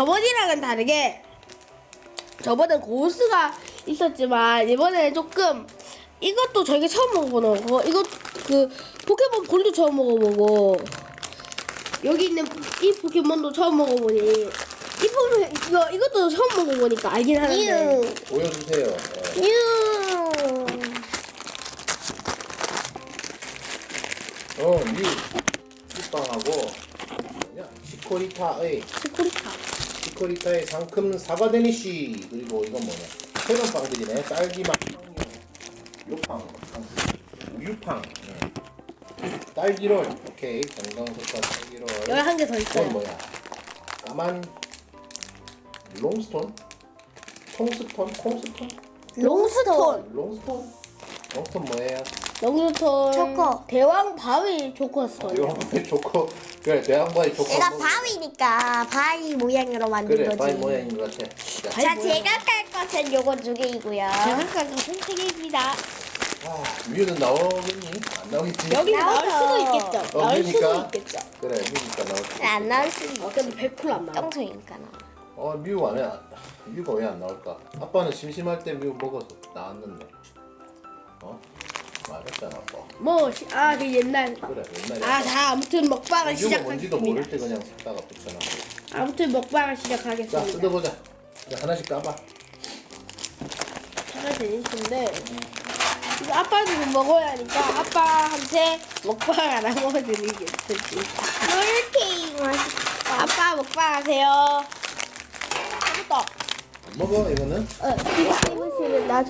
저번이랑은 다르게 저번엔 고스가 있었지만 이번에는 조금 이것도 저희가 처음 먹어보는 거 이것 그 포켓몬 볼도 처음 먹어보고 여기 있는 이 포켓몬도 처음 먹어보니 이 포켓 이거 이것도 처음 먹어보니까 알긴 하는데 유. 보여주세요. 예. 유. 어, 뮤. 찌빵하고 뭐냐? 시코리타의 스코리 타 시코리타의 상큼 사과 데니쉬 그리고 이건 뭐냐? 새로운 빵들이네. 딸기맛 요빵, 우유빵, 네. 딸기롤. 오케이. 건강속과 딸기롤. 여기 한개더 이건 있어요. 뭐야? 까만 롱스톤? 콩스톤? 콩스톤? 롱스톤 롱스톤? 롱스톤 뭐예요? 롱스톤 초코. 대왕 바위 이거 왜 좋고 그래 대왕바위 좋고 내가 먹어. 바위니까 바위 모양으로 만든 그래 거지. 바위 모양인 것 같아 자, 바위 자, 모양. 제가 깔 것은 요거 두 개이고요. 세 개입니다. 아, 뮤는 나오겠니? 안 나오겠지? 여기 나올. 수도 있겠죠. 어, 나올 수도 그러니까. 있겠죠. 그래 뮤니까 나올 수안 나올 수는 어, 있 근데 100%안 나와. 똥소니까 나와. 어, 뮤 안에 안- 뮤가 왜 안 나올까? 아빠는 심심할 때뮤 먹어서 나왔는데 어? 말했잖아 아빠 뭐, 시- 아, 그 옛날. 그래 옛날에 아, 자, 아무튼 먹방을 뮤가 뭔지도 모를 시작하겠습니다. 때 그냥 샀다가 붙여놔 아무튼 먹방을 자 시작하겠습니다. 뜯어보자 자, 하나씩 까봐 차가 재밌는데 이거 아빠도 좀 먹어야 하니까 아빠한테 먹방 안 하고 드리겠지. 롤케이크 맛있다. 아빠 먹방 하세요. 이것도. 안 먹어 이거는? 어, 스티브스는 나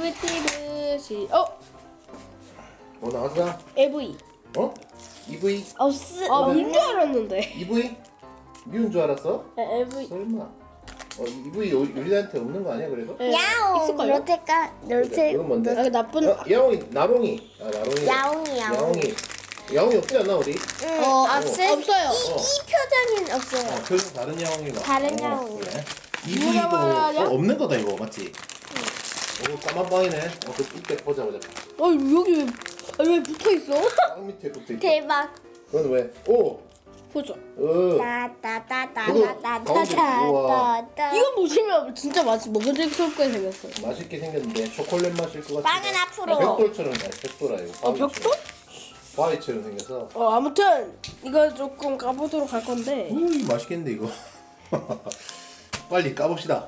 줘. 스티브스티 어뭐 나왔어? AV. 어? EV? 어, 쓰. 아, 뭔 줄 알았는데. EV? 뮤인 줄 알았어? 네, AV. 설마 어, EV 요- 유리한테 없는 거 아니야 그래도? 네, 야옹. 있을걸요? 롤테까 롤테. 그건 뭔데? 아, 나쁜. 어, 야옹이 나롱이 아 나롱이 야옹이, 야옹. 야옹이 야옹이 없지 않나 우리? 응. 어, 없을. 없어요. 이, 어. 이 표정은 없어요. 어, 표정 다른 야옹이가 다른 어, 야옹이. 그래. 말하냐? 어, 없는 거다 이거 맞지? 오 까만 빵이네 어, 그 이때 보자 보자 어, 여기 왜, 아, 왜 붙어 있어? 땅 밑에 붙어있다 대박. 그건 왜? 오! 보죠. 어 따따따따따따따따. 이거 보시면 진짜 맛이 먹음직스럽게 생겼어요. 맛있게 생겼는데 초콜릿 맛일 것 같은데 빵은 앞으로. 백돌처럼 아니 백돌아 이거 어, 벽돌? 바위처럼 생겨서 어, 아무튼 이거 조금 까보도록 할 건데. 우이 맛있겠는데 이거 빨리 까봅시다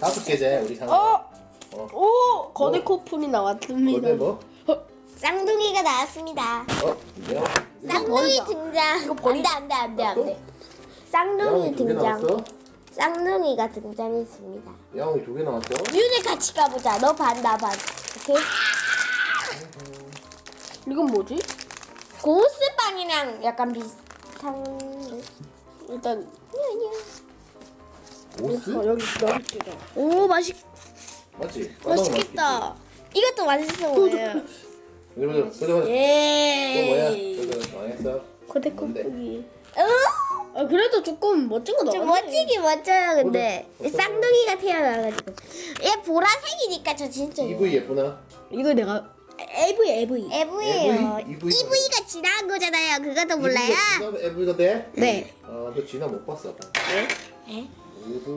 다섯 개제 우리 상어 어, 어. 오, 거대 코푼이 나왔습니다. 거대 뭐? 어, 쌍둥이가 나왔습니다. 어? 뭐야? 쌍둥이 버리자. 등장. 이거 버리자. 안돼 안돼 안돼 또? 안돼. 쌍둥이 두개 등장. 나왔어? 쌍둥이가 등장했습니다. 야옹이 두 개 나왔어? 윤이 같이 가보자. 너 반 나 반. 오케이. 이건 뭐지? 고스빵이랑 약간 비슷한. 일단 오스? 어, 여기 여기 뜨죠. 오 맛있 맞지? 맛있겠다. 이것도 맛있어 보여요. 보자 보자 예. 또 뭐야? 보자 망했어 거대 뭔데? 코푼이. 어? 아, 그래도 조금 멋진 거 좀 나왔네. 멋지게 멋져요 근데 어때? 쌍둥이가 태어나가지고 얘 보라색이니까 저 진짜 EV 예쁘나? 이거 내가 AV AV. 에브예요 EV? EV? EV가 지나간 거잖아요 그것도 몰라요? EV가 돼? 네. 아너 진화 못 봤어 네. EV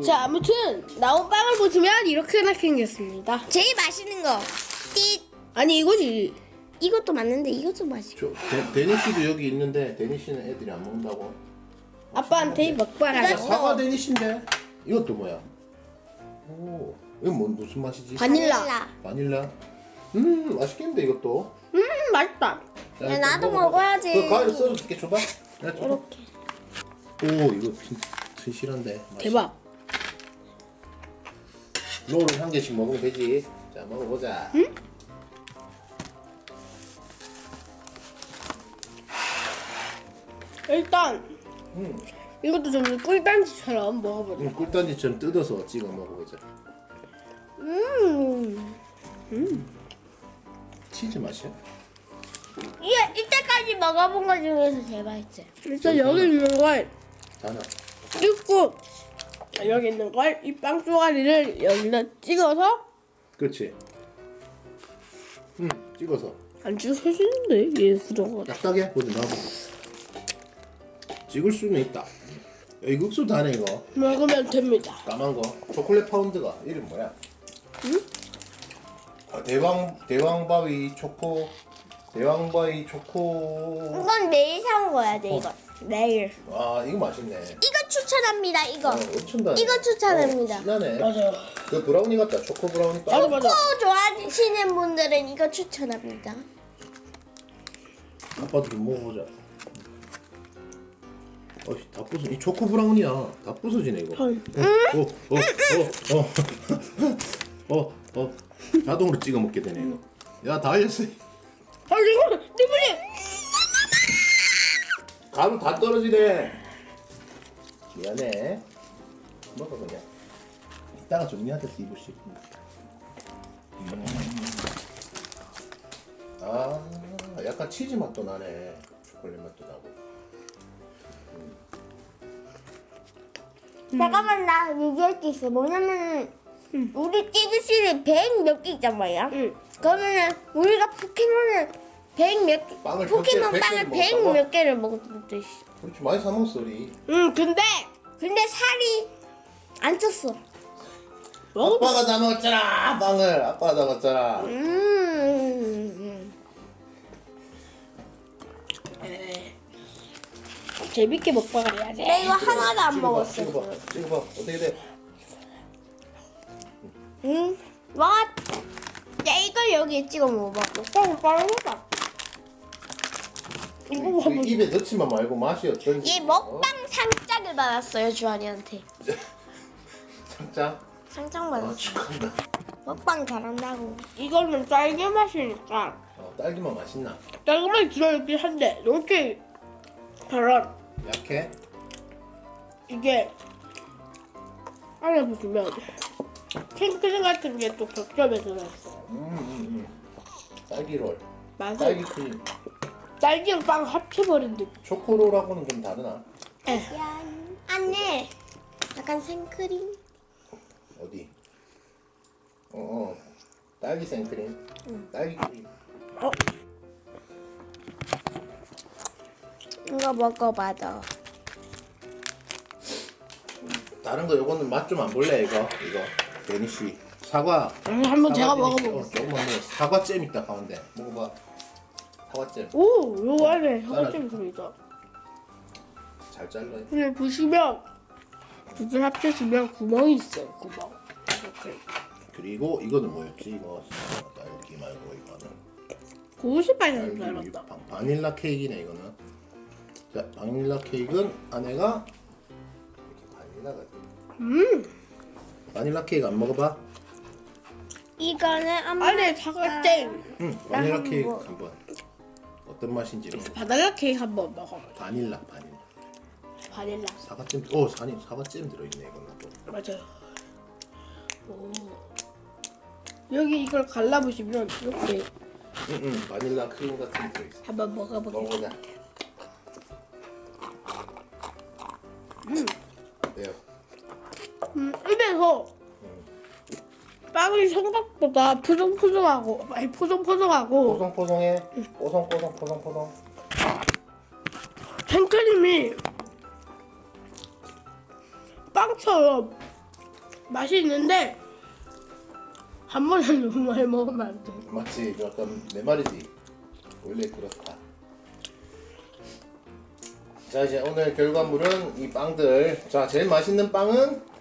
자, 아무튼 나온 빵을 보시면 이렇게나 생겼습니다. 제일 맛있는 거 띠. 아니 이거지. 이것도 맞는데 이것도 맛있어 저, 데, 데니쉬도 여기 있는데 데니쉬는 애들이 안 먹는다고 아빠한테 먹방하자. 이거- 사과 데니쉬인데 이것도 뭐야? 오 이건 뭐 무슨 맛이지? 바닐라. 바닐라 음 맛있겠는데 이것도 음, 맛있다. 자, 야, 일단 나도 먹어봐. 먹어야지. 그 가위로 썰어줄게 줘봐. 이렇게 오 이거 진- 진실한데 맛이. 대박. 롤을 한 개씩 먹으면 되지 자 먹어보자 응? 일단 음, 이것도 좀 꿀단지처럼 먹어보자. 음, 꿀단지처럼 뜯어서 찍어 먹어보자 음. 치즈 맛이야? 이게 이때까지 먹어본 것 중에서 제일 맛있어요 일단 여기 있는 걸 자나 찍고 여기 있는 걸 이 빵 쪼가리를 여기다 찍어서 그렇지 응 찍어서 안 찍혀지는데 얘 구조가. 딱딱해 보자 나와봐 찍을 수는 있다 야, 이거 흑수 다네 이거 먹으면 됩니다. 까만 거 초콜릿 파운드가 이름 뭐야? 응? 아, 대왕 대왕바위 초코 대왕바위 초코 이건 내일 산 거야 돼 이거. 내일. 와 이거 맛있네 이거 추천합니다 이거. 어, 엄청 다네 이거 추천합니다. 어, 진하네 맞아요. 그 브라우니 같다 초코 브라우니 맞아 맞아. 코 좋아하시는 분들은 이거 추천합니다. 아빠도 좀 먹어보자 어이 다 부서 이 초코 브라우니야 다 부서지네 이거 헐. 어어어어어어 어, 어. 자동으로 찍어 먹게 되네 이거 야다 알렸어 아 이거 가루 다 떨어지네. 미안해. 먹어 그냥. 이따가 정리하자 이부씨. 음. 아, 약간 치즈 맛도 나네. 초콜릿 맛도 나고. 잠깐만 나 얘기할 게 있어. 뭐냐면 우리 찌그실이 100몇 개 있단 말이야. 응. 그러면은 우리가 포켓몬을 100몇 개, 빵을 포켓몬 백 개, 빵을 백100 개를 먹었다고? 몇 개를 먹었는데 그렇지 많이 사 먹었어 우리. 응 근데 근데 살이 안 쪘어. 아빠가 다 먹었잖아 빵을. 아빠가 다 먹었잖아. 음. 재밌게 먹방을 해야지. 나 이거 하나도 안 찍어봐, 먹었어. 찍어봐. 찍어봐. 어떻게 돼? 응. 먹었. 야 이걸 여기에 찍어 먹어봐. 빠르다. 이거 그 한번 입에 넣지만 말고 맛이 어떤지. 얘 먹방 상장을 받았어요 주한이한테. 상장. 상장 아, 받았어. 축하한다. 먹방 잘한다고. 이거는 딸기 맛이니까 어, 딸기맛 맛있나? 딸기 맛이 들어있긴 한데 이렇게 잘한 약해? 이게 안에 보시면 탱크림 같은 게또 겹겹에 들어있어요. 음, 음, 음. 딸기롤, 맛은 딸기 크림, 딸기랑 빵 합쳐버린 느낌. 초코롤하고는 좀 다르나? 짠. 안에 약간 생크림. 어디? 어, 어. 딸기 생크림, 딸기 크림. 어? 이거 먹어봐도. 다른 거 요거는 맛 좀 안 볼래 이거 이거 데니쉬 사과. 음, 한번 제가 사과 데니쉬. 먹어보겠습니다. 어, 조금만 먹어. 사과 잼 있다 가운데 먹어봐. 사과잼 오, 요 안에 사과잼 들어있다. 잘 잘라. 근데 보시면 두 개 합쳐지면 구멍이 있어요. 구멍. 이렇게. 그리고 이거는 뭐였지 이거 딸기 말고 이거는 고수파이는 딸기 닮았다. 바- 바닐라 케이크네 이거는. 자 바닐라 케이크는 안에가 이렇게 바닐라가. 음, 바닐라 케이크 안 먹어봐? 이거는 엄마. 안에 사과 잼. 응, 바닐라 한번 케이크 먹어. 한번 어떤 맛인지 먹어. 바나나 케이크 한번 먹어봐요. 바닐라, 바닐라. 바닐라. 사과잼, 오, 사니 사과잼 들어있네 이거는 또. 맞아요. 오. 여기 이걸 갈라보시면 이렇게 응, 응, 바닐라 크림 같은 게 들어있어. 한번 먹어보겠습니다. 먹어보자. 음, 어때요? 음, 입에서 빵이 생각보다 포송포송하고 아니 포송포송하고 포송포송해. 포송포송, 포송포송. 생크림이 빵처럼 맛이 있는데 한 번에 너무 많이 먹으면 안 돼. 맞지? 약간 내 말이지. 원래 그렇다. 자 이제 오늘 결과물은 이 빵들. 자 제일 맛있는 빵은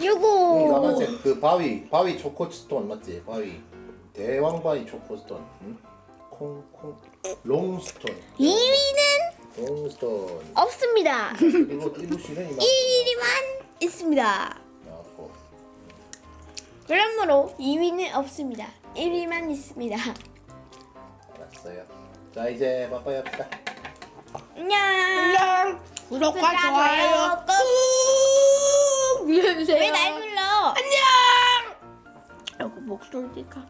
이 요거. 까만색 그 바위 바위 초코 스톤 맞지? 바위 대왕 바위 초코 스톤. 응? 콩콩 롱스톤. 2위는 롱스톤. 없습니다. 그리고 띠부씨는 이만큼 1위만 있습니다. 나왔고. 그러므로 2위는 없습니다. 1위만 있습니다. 알았어요. 자 이제 합시다. 안녕. 안녕. 구독과 좋아요 좋 눌러주세요. 왜 날 불러? 안녕. 여기 목소리가